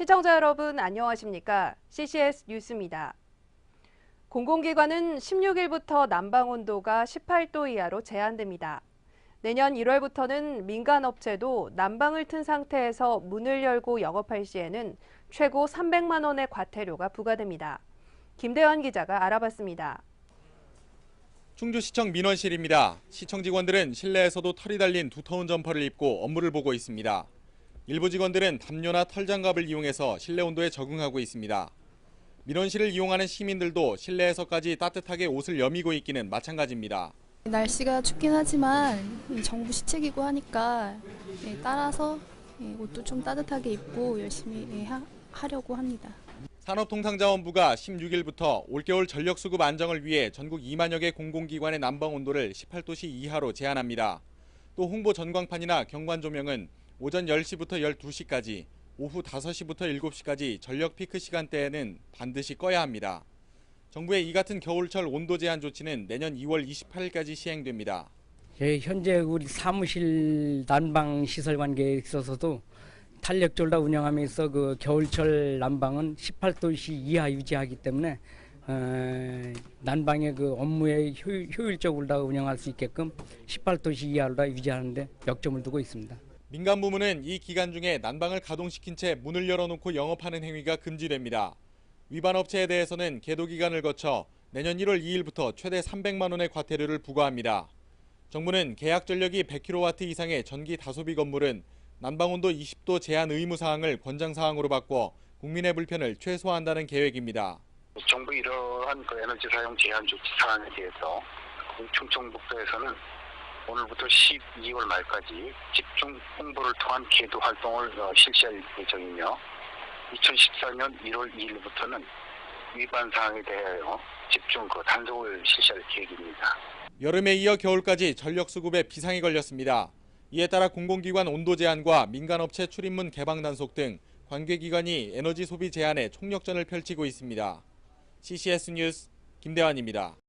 시청자 여러분 안녕하십니까? CCS 뉴스입니다. 공공기관은 16일부터 난방 온도가 18도 이하로 제한됩니다. 내년 1월부터는 민간업체도 난방을 튼 상태에서 문을 열고 영업할 시에는 최고 300만 원의 과태료가 부과됩니다. 김대환 기자가 알아봤습니다. 충주시청 민원실입니다. 시청 직원들은 실내에서도 털이 달린 두터운 점퍼를 입고 업무를 보고 있습니다. 일부 직원들은 담요나 털장갑을 이용해서 실내 온도에 적응하고 있습니다. 민원실을 이용하는 시민들도 실내에서까지 따뜻하게 옷을 여미고 있기는 마찬가지입니다. 날씨가 춥긴 하지만 이 정부 시책이고 하니까 예, 따라서 예, 옷도 좀 따뜻하게 입고 열심히 예, 하, 하려고 합니다. 산업통상자원부가 16일부터 올겨울 전력 수급 안정을 위해 전국 2만여 개 공공기관의 난방 온도를 18도씨 이하로 제한합니다. 또 홍보 전광판이나 경관 조명은 오전 10시부터 12시까지, 오후 5시부터 7시까지 전력 피크 시간대에는 반드시 꺼야 합니다. 정부의 이 같은 겨울철 온도 제한 조치는 내년 2월 28일까지 시행됩니다. 예, 현재 우리 사무실 난방 시설 관계에 있어서도 탄력졸라 운영하면서 그 겨울철 난방은 18도씨 이하 유지하기 때문에 어, 난방의 그 업무에 효, 효율적으로 다 운영할 수 있게끔 18도씨 이하로 다 유지하는데 역점을 두고 있습니다. 민간 부문은 이 기간 중에 난방을 가동시킨 채 문을 열어놓고 영업하는 행위가 금지됩니다. 위반 업체에 대해서는 계도 기간을 거쳐 내년 1월 2일부터 최대 300만 원의 과태료를 부과합니다. 정부는 계약 전력이 100kW 이상의 전기 다소비 건물은 난방 온도 20도 제한 의무 사항을 권장 사항으로 바꿔 국민의 불편을 최소화한다는 계획입니다. 정부 이러한 그 에너지 사용 제한 조치 사항에 대해서 충청북도에서는 오늘부터 12월 말까지 집중 홍보를 통한 계도 활동을 어, 실시할 예정이며 2014년 1월 2일부터는 위반 사항에 대하여 집중 그 단속을 실시할 계획입니다. 여름에 이어 겨울까지 전력 수급에 비상이 걸렸습니다. 이에 따라 공공기관 온도 제한과 민간업체 출입문 개방 단속 등 관계기관이 에너지 소비 제한에 총력전을 펼치고 있습니다. CCS 뉴스 김대환입니다.